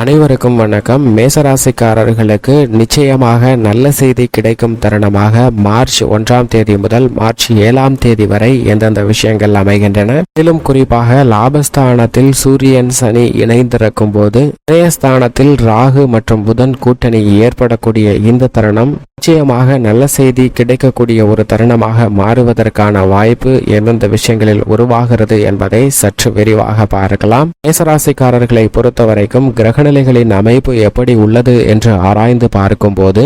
அனைவருக்கும் வணக்கம். மேசராசிக்காரர்களுக்கு நிச்சயமாக நல்ல செய்தி கிடைக்கும் தருணமாக மார்ச் ஒன்றாம் தேதி முதல் மார்ச் ஏழாம் தேதி வரை எந்தெந்த விஷயங்கள் அமைகின்றன? மேலும் குறிப்பாக லாபஸ்தானத்தில் சூரியன் சனி இணைந்திருக்கும் போது விரயஸ்தானத்தில் ராகு மற்றும் புதன் கூட்டணி ஏற்படக்கூடிய இந்த தருணம் நிச்சயமாக நல்ல செய்தி கிடைக்கக்கூடிய ஒரு தருணமாக மாறுவதற்கான வாய்ப்பு எந்தெந்த விஷயங்களில் உருவாகிறது என்பதை சற்று விரிவாக பார்க்கலாம். மேசராசிக்காரர்களை பொறுத்தவரைக்கும் கிரகநிலைகளின் அமைப்பு எப்படி உள்ளது என்று ஆராய்ந்து பார்க்கும்போது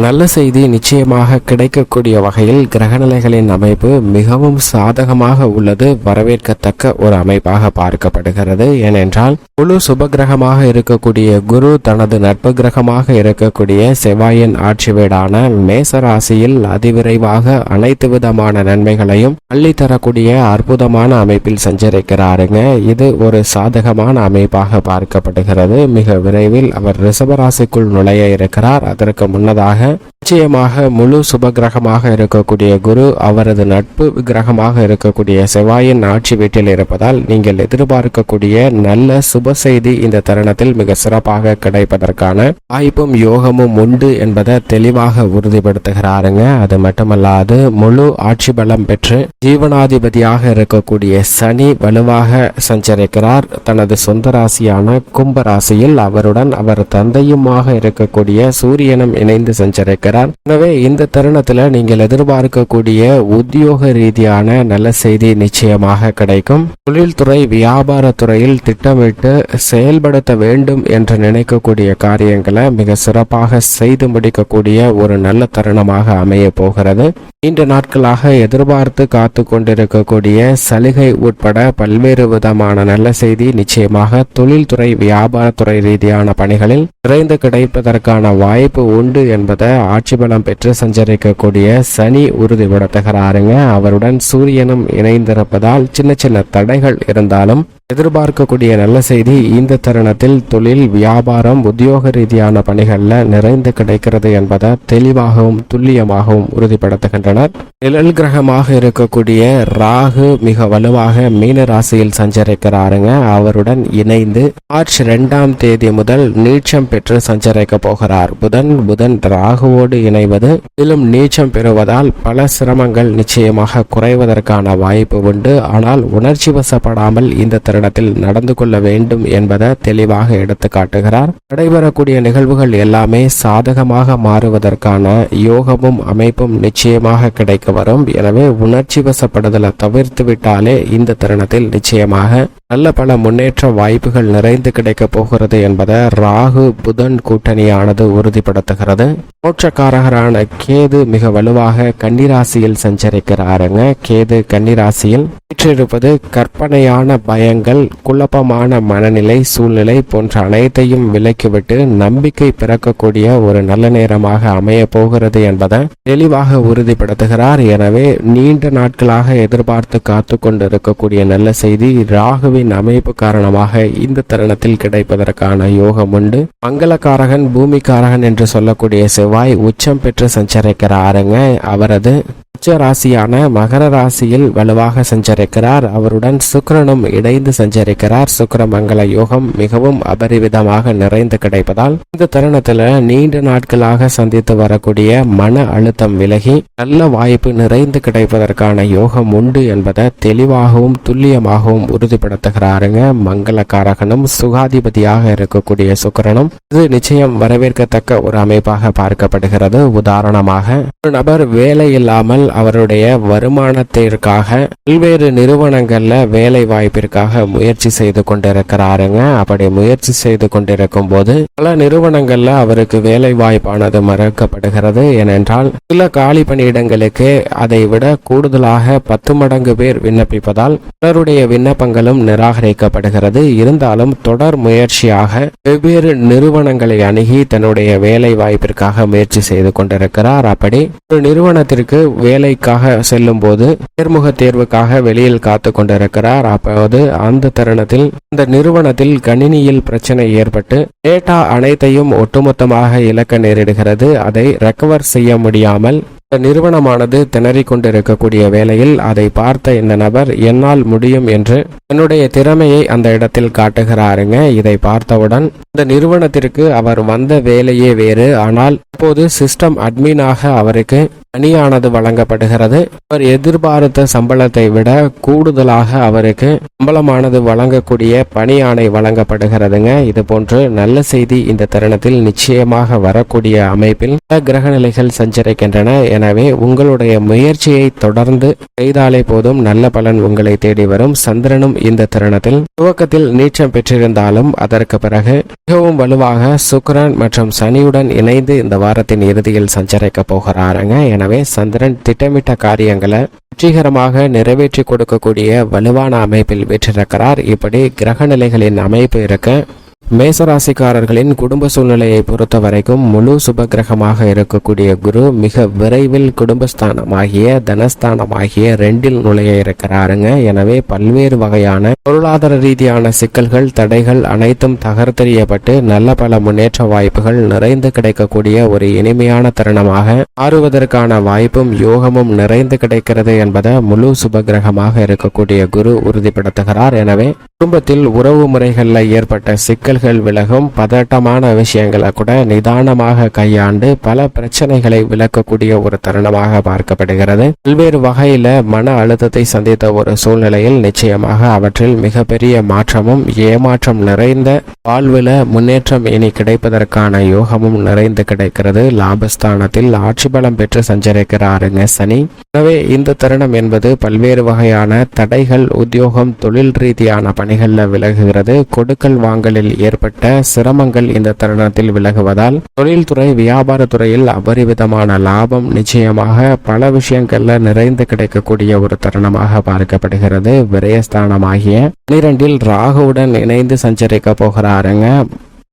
நல்ல செய்தி நிச்சயமாக கிடைக்கக்கூடிய வகையில் கிரகநிலைகளின் அமைப்பு மிகவும் சாதகமாக உள்ளது வரவேற்கத்தக்க ஒரு அமைப்பாக பார்க்கப்படுகிறது. ஏனென்றால் முழு சுபகிரகமாக இருக்கக்கூடிய குரு தனது நட்பு கிரகமாக இருக்கக்கூடிய செவ்வாயின் ஆட்சி வீடான மேசராசியில் அதிவிரைவாக அனைத்து விதமான நன்மைகளையும் அள்ளித்தரக்கூடிய அற்புதமான அமைப்பில் சஞ்சரிக்கிறாருங்க. இது ஒரு சாதகமான அமைப்பாக பார்க்கப்படுகிறது. மிக விரைவில் அவர் ரிசபராசிக்குள் நுழைய இருக்கிறார். அதற்கு முன்னதாக நிச்சயமாக முழு சுப கிரகமாக இருக்கக்கூடிய குரு அவரது நட்பு கிரகமாக இருக்கக்கூடிய செவ்வாயின் ஆட்சி வீட்டில் இருப்பதால் நீங்கள் எதிர்பார்க்கக்கூடிய நல்ல சுப செய்தி இந்த தருணத்தில் மிக சிறப்பாக கிடைப்பதற்கான வாய்ப்பும் யோகமும் உண்டு என்பதை தெளிவாக உறுதிப்படுத்துகிறாருங்க. அது மட்டுமல்லாது முழு ஆட்சி பலம் பெற்று ஜீவனாதிபதியாக இருக்கக்கூடிய சனி வலுவாக சஞ்சரிக்கிறார். தனது சொந்த ராசியான கும்ப ராசியில் அவருடன் அவர் தந்தையுமாக இருக்கக்கூடிய சூரியனும் இணைந்து அமைஞ்சிருக்கிறார் எனவே இந்த தருணத்தில் நீங்கள் எதிர்பார்க்கக்கூடிய உத்தியோக ரீதியான நல்ல செய்தி நிச்சயமாக கிடைக்கும். தொழில்துறை வியாபாரத்துறையில் திட்டமிட்டு செயல்படுத்த வேண்டும் என்று நினைக்கக்கூடிய காரியங்களை மிக சிறப்பாக செய்து முடிக்கக்கூடிய ஒரு நல்ல தருணமாக அமைய போகிறது. நீண்ட நாட்களாக எதிர்பார்த்து காத்து கொண்டிருக்கக்கூடிய சலுகை உட்பட பல்வேறு விதமான நல்ல செய்தி நிச்சயமாக தொழில்துறை வியாபாரத்துறை ரீதியான பணிகளில் விரைந்து கிடைப்பதற்கான வாய்ப்பு உண்டு என்பதை ஆட்சி பலம் பெற்று சஞ்சரிக்கக்கூடிய சனி உறுதிபட தகராறுங்க அவருடன் சூரியனும் இணைந்திருப்பதால் சின்ன சின்ன தடைகள் இருந்தாலும் எதிர்பார்க்கக்கூடிய நல்ல செய்தி இந்த தருணத்தில் தொழில் வியாபாரம் உத்தியோக ரீதியான பணிகளில் நிறைந்து கிடைக்கிறது என்பதை தெளிவாகவும் துல்லியமாகவும் உறுதிப்படுத்துகின்றனர். நிழல் கிரகமாக இருக்கக்கூடிய ராகு மிக வலுவாக மீன ராசியில் சஞ்சரிக்கிறாருங்க. அவருடன் இணைந்து மார்ச் இரண்டாம் தேதி முதல் நீச்சம் பெற்று சஞ்சரிக்க போகிறார். புதன் புதன் ராகுவோடு இணைவது மேலும் நீச்சம் பெறுவதால் பல சிரமங்கள் நிச்சயமாக குறைவதற்கான வாய்ப்பு உண்டு. ஆனால் உணர்ச்சி வசப்படாமல் இந்த இடத்தில் நடந்து கொள்ள வேண்டும் என்பதை தெளிவாக எடுத்து காட்டுகிறார். நடைபெறக்கூடிய நிகழ்வுகள் எல்லாமே சாதகமாக மாறுவதற்கான யோகமும் அமைப்பும் நிச்சயமாக கிடைக்க வரும். எனவே உணர்ச்சி வசப்படுதலை தவிர்த்து விட்டாலே இந்த தருணத்தில் நிச்சயமாக நல்ல பல முன்னேற்ற வாய்ப்புகள் நிறைந்து கிடைக்க போகிறது என்பதை ராகு புதன் கூட்டணியானது உறுதிப்படுத்துகிறது. மோட்சக்காரகரான கேது மிக வலுவாக கன்னிராசியில் சஞ்சரிக்கிறாருங்க. கேது கன்னிராசியில் வீற்றிருப்பது கற்பனையான பயங்கள் குழப்பமான மனநிலை சூழ்நிலை போன்ற அனைத்தையும் விலக்கிவிட்டு நம்பிக்கை பிறக்கக்கூடிய ஒரு நல்ல நேரமாக அமைய போகிறது என்பதை தெளிவாக உறுதிப்படுத்துகிறார். எனவே நீண்ட நாட்களாக எதிர்பார்த்து காத்து கொண்டிருக்கக்கூடிய நல்ல செய்தி ராகுவின் அமைப்பு காரணமாக இந்த தருணத்தில் கிடைப்பதற்கான யோகம் உண்டு. மங்களக்காரகன் பூமிக்காரகன் என்று சொல்லக்கூடிய செவ்வாய் உச்சம் பெற்று சஞ்சரிக்கிறாருங்க. அவரது உச்ச ராசியான மகர ராசியில் வலுவாக சஞ்சரிக்கிறார். அவருடன் சுக்கரனும் இணைந்து சஞ்சரிக்கிறார். சுக்கிர மங்கள யோகம் மிகவும் அபரிவிதமாக நிறைந்து கிடைப்பதால் இந்த தருணத்துல நீண்ட நாட்களாக சந்தித்து வரக்கூடிய மன அழுத்தம் விலகி நல்ல வாய்ப்பு நிறைந்து கிடைப்பதற்கான யோகம் உண்டு என்பதை தெளிவாகவும் துல்லியமாகவும் உறுதிப்படுத்துகிறாருங்க. மங்களக்காரகனும் சுகாதிபதியாக இருக்கக்கூடிய சுக்கரனும் இது நிச்சயம் வரவேற்கத்தக்க ஒரு அமைப்பாக பார்க்கப்படுகிறது. உதாரணமாக ஒரு நபர் வேலை இல்லாமல் அவர்கள் அவருடைய வருமானத்திற்காக பல்வேறு நிறுவனங்கள்ல வேலை வாய்ப்பிற்காக முயற்சி செய்து கொண்டிருக்கிறாருங்க. அப்படி முயற்சி செய்து கொண்டிருக்கும் போது பல நிறுவனங்கள்ல அவருக்கு வேலை வாய்ப்பானது மறுக்கப்படுகிறது. ஏனென்றால் சில காலி பணியிடங்களுக்கு அதை விட கூடுதலாக பத்து மடங்கு பேர் விண்ணப்பிப்பதால் பலருடைய விண்ணப்பங்களும் நிராகரிக்கப்படுகிறது. இருந்தாலும் தொடர் முயற்சியாக வெவ்வேறு நிறுவனங்களை அணுகி தன்னுடைய வேலை வாய்ப்பிற்காக முயற்சி செய்து கொண்டிருக்கிறார். அப்படி ஒரு நிறுவனத்திற்கு வேலைக்காக செல்லும் போது நேர்முக தேர்வுக்காக வெளியில் காத்து கொண்டிருக்கிறார். அப்போது அந்த தருணத்தில் இந்த நிறுவனத்தில் கணினியில் பிரச்சனை ஏற்பட்டு டேட்டா அனைத்தையும் ஒட்டுமொத்தமாக இழக்க நேரிடுகிறது. அதை ரெக்கவர் செய்ய முடியாமல் இந்த நிறுவனமானது திணறிக் கொண்டிருக்கக்கூடிய வேளையில் அதை பார்த்த இந்த நபர் என்னால் முடியும் என்று தன்னுடைய திறமையை அந்த இடத்தில் காட்டுகிறாருங்க. இதை பார்த்தவுடன் இந்த நிறுவனத்திற்கு அவர் வந்த வேலையே வேறு. ஆனால் இப்போது சிஸ்டம் அட்மினாக அவருக்கு பணியானது வழங்கப்படுகிறது. அவர் எதிர்பார்த்த சம்பளத்தை விட கூடுதலாக அவருக்கு சம்பளமானது வழங்கக்கூடிய பணியானை வழங்கப்படுகிறதுங்க. இது போன்று நல்ல செய்தி இந்த தருணத்தில் நிச்சயமாக வரக்கூடிய அமைப்பில் பல கிரக நிலைகள் சஞ்சரிக்கின்றன. எனவே உங்களுடைய முயற்சியை தொடர்ந்து செய்தாலே போதும் நல்ல பலன் உங்களை தேடி வரும். சந்திரனும் இந்த தருணத்தில் துவக்கத்தில் நீச்சம் பெற்றிருந்தாலும் அதற்கு பிறகு மிகவும் வலுவாக சுக்ரன் மற்றும் சனியுடன் இணைந்து இந்த வாரத்தின் இறுதியில் சஞ்சரிக்க போகிறாருங்க. எனவே சந்திரன் திட்டமிட்ட காரியங்களை வெற்றிகரமாக நிறைவேற்றி கொடுக்கக்கூடிய வலுவான அமைப்பில் வெற்றிருக்கிறார். இப்படி கிரக நிலைகளின் அமைப்பு இருக்க மேசராசிக்காரர்களின் குடும்ப சூழ்நிலையை பொறுத்த வரைக்கும் முழு சுபகிரகமாக இருக்கக்கூடிய குரு மிக விரைவில் குடும்பஸ்தானமாகிய தனஸ்தானமாகிய ரெண்டில் நுழைய இருக்கிறாருங்க. எனவே பல்வேறு வகையான பொருளாதார ரீதியான சிக்கல்கள் தடைகள் அனைத்தும் தகர்த்தெறியப்பட்டு நல்ல பல முன்னேற்ற வாய்ப்புகள் நிறைந்து கிடைக்கக்கூடிய ஒரு இனிமையான தருணமாக மாறுவதற்கான வாய்ப்பும் யோகமும் நிறைந்து கிடைக்கிறது என்பதை முழு சுபகிரகமாக இருக்கக்கூடிய குரு உறுதிப்படுத்துகிறார். எனவே குடும்பத்தில் உறவு முறைகளில் ஏற்பட்ட சிக்கல்கள் விலகும் பதட்டமான விஷயங்களை கூட நிதானமாக கையாண்டு பல பிரச்சனைகளை விளக்கக்கூடிய ஒரு தருணமாக பார்க்கப்படுகிறது. பல்வேறு வகையில மன அழுத்தத்தை சந்தித்த ஒரு சூழ்நிலையில் நிச்சயமாக அவற்றில் மிகப்பெரிய மாற்றமும் ஏமாற்றம் நிறைந்த வாழ்வில முன்னேற்றம் இனி கிடைப்பதற்கான யோகமும் நிறைந்து கிடைக்கிறது. லாபஸ்தானத்தில் ஆட்சி பலம் பெற்று சஞ்சரிக்கிறாருங்க சனி. எனவே இந்த தருணம் என்பது பல்வேறு வகையான தடைகள் உத்தியோகம் தொழில் ரீதியான பணிகளில் விலகுகிறது. கொடுக்கல் வாங்கலில் ஏற்பட்ட சிரமங்கள் இந்த தருணத்தில் விலகுவதால் தொழில்துறை வியாபார துறையில் அபரிவிதமான லாபம் நிச்சயமாக பல விஷயங்கள்ல நிறைந்து கிடைக்கக்கூடிய ஒரு தருணமாக பார்க்கப்படுகிறது. விரயஸ்தானமாகிய பனிரெண்டில் ராகுவுடன் இணைந்து சஞ்சரிக்க போகிறாருங்க.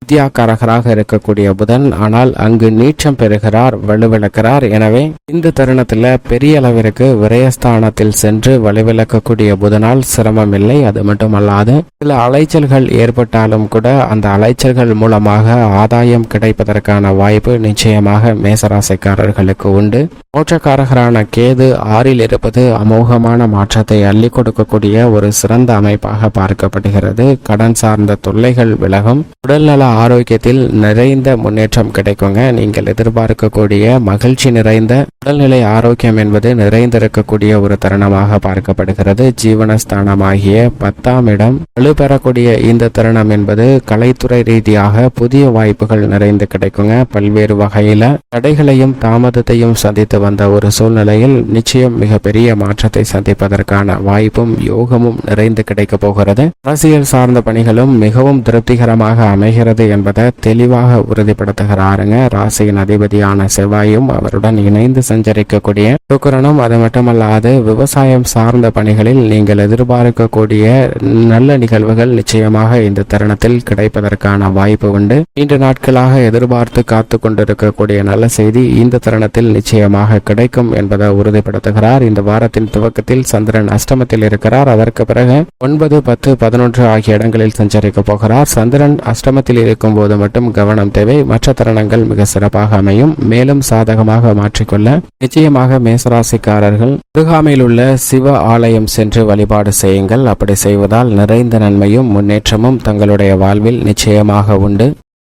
வித்யாக்காரகராக இருக்கக்கூடிய புதன் ஆனால் அங்கு நீச்சம் பெறுகிறார் வலுவிழக்கிறார். எனவே இந்த தருணத்தில் பெரிய அளவிற்கு விரயஸ்தானத்தில் சென்று வலுவிழக்கக்கூடிய புதனால் சிரமம் இல்லை அது மட்டுமல்லாது சில அலைச்சல்கள் ஏற்பட்டாலும் கூட அந்த அலைச்சல்கள் மூலமாக ஆதாயம் கிடைப்பதற்கான வாய்ப்பு நிச்சயமாக மேசராசிக்காரர்களுக்கு உண்டு. மோட்சக்காரகரான கேது ஆறில் இருப்பது அமோகமான மாற்றத்தை அள்ளி கொடுக்கக்கூடிய ஒரு சிறந்த அமைப்பாக பார்க்கப்படுகிறது. கடன் சார்ந்த தொல்லைகள் விலகும். உடல்நல ஆரோக்கியத்தில் நிறைந்த முன்னேற்றம் கிடைக்குங்க. நீங்கள் எதிர்பார்க்கக்கூடிய மகிழ்ச்சி நிறைந்த உடல்நிலை ஆரோக்கியம் என்பது நிறைந்திருக்கக்கூடிய ஒரு தருணமாக பார்க்கப்படுகிறது. ஜீவனஸ்தானமாகிய பத்தாம் இடம் வலுப்பெறக்கூடிய இந்த தருணம் என்பது கலைத்துறை ரீதியாக புதிய வாய்ப்புகள் நிறைந்து கிடைக்குங்க. பல்வேறு வகையில தடைகளையும் தாமதத்தையும் சந்தித்து வந்த ஒரு சூழ்நிலையில் நிச்சயம் மிகப்பெரிய மாற்றத்தை சந்திப்பதற்கான வாய்ப்பும் யோகமும் நிறைந்து கிடைக்க போகிறது. அரசியல் சார்ந்த பணிகளும் மிகவும் திருப்திகரமாக அமைகிறது. என்பதை தெளிவாக உறுதிப்படுத்துகிறாருங்க. ராசியின் அதிபதியான செவ்வாயும் அவருடன் இணைந்து சஞ்சரிக்கக்கூடிய சுக்கரனும் அது மட்டுமல்லாது விவசாயம் சார்ந்த பணிகளில் நீங்கள் எதிர்பார்க்கக்கூடிய நல்ல நிகழ்வுகள் நிச்சயமாக இந்த தருணத்தில் கிடைப்பதற்கான வாய்ப்பு உண்டு. நீண்ட நாட்களாக எதிர்பார்த்து காத்து கொண்டிருக்கக்கூடிய நல்ல செய்தி இந்த தருணத்தில் நிச்சயமாக கிடைக்கும் என்பதை உறுதிப்படுத்துகிறார். இந்த வாரத்தின் துவக்கத்தில் சந்திரன் அஷ்டமத்தில் இருக்கிறார். அதற்கு பிறகு ஒன்பது பத்து பதினொன்று ஆகிய இடங்களில் சஞ்சரிக்க போகிறார். சந்திரன் அஷ்டமத்தில் இருக்கும் போது மட்டும் கவனம் தேவை. மற்ற தருணங்கள் மிக சிறப்பாக அமையும். மேலும் சாதகமாக மாற்றிக்கொள்ள நிச்சயமாக மேசராசிக்காரர்கள் அருகாமையில் உள்ள சிவ ஆலயம் சென்று வழிபாடு செய்யுங்கள். அப்படி செய்வதால் நிறைந்த நன்மையும் முன்னேற்றமும் தங்களுடைய வாழ்வில் நிச்சயமாக உண்டு.